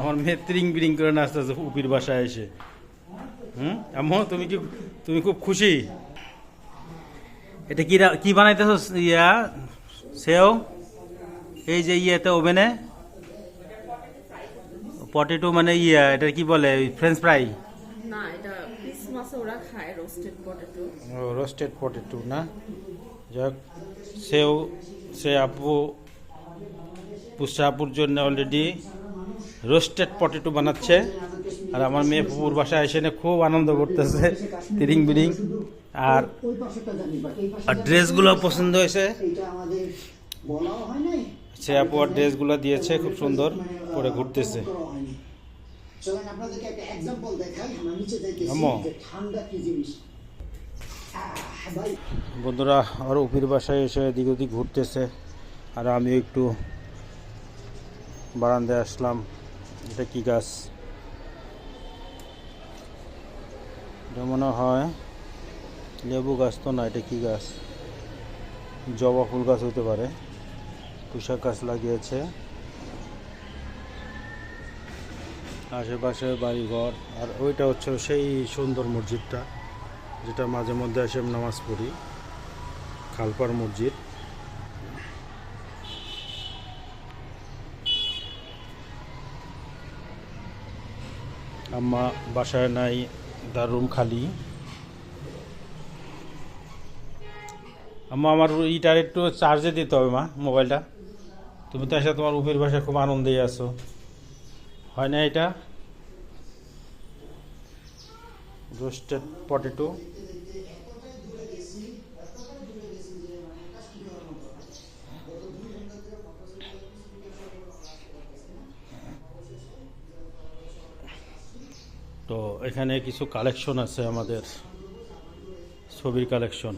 আমার মেয়ে ত্রিং বিরিং করে নাচতেছে উপির বাসায় এসে। হুম? আম্মু তুমি কি তুমি খুব খুশি? এটা কি কি বানাইতেছ ইয়া? সেও? এই যে ইয়েতে ওভেনে? পটেটো মানে ইয়া এটা কি বলে? French fry? না এটা ক্রিসমাসে ওরা খায় রোস্টেড পটেটো। রোস্টেড পটেটো না? যাক সেও সে আপু পুষা আপুর জন্য অলরেডি রোস্টেড পটেটো বানাচ্ছে। আর আমার মেয়ে পুকুর বাসায় এসে খুব আনন্দ করতেছে তিরিং বিরিং আর ড্রেসগুলো পছন্দ হয়েছে। সে আপু আর ড্রেসগুলো দিয়েছে খুব সুন্দর পরে ঘুরতেছে। বন্ধুরা আর উপির বাসায় এসে এদিক ওদিক ঘুরতেছে। আর আমি একটু বারান্দায় আসলাম। এটা কি গাছ? এটা মনে হয় লেবু গাছ তো না, এটা কি গাছ? জবা ফুল গাছ হতে পারে। পুষাক গাছ লাগিয়েছে। আশেপাশে বাড়িঘর, আর ওইটা হচ্ছে সেই সুন্দর মসজিদটা, যেটা মাঝে মধ্যে এসে নামাজ পড়ি। খালপার মসজিদ। আম্মা বাসায় নাই, তার রুম খালি। আম্মা, আমার ইটার একটু চার্জে দিতে হবে মা মোবাইলটা তুমি তো এসে তোমার উপের বাসায় খুব আনন্দেই আছো। হয় না এটা? রোস্টেড পটেটো তো এখানে কিছু কালেকশন আছে আমাদের ছবির কালেকশন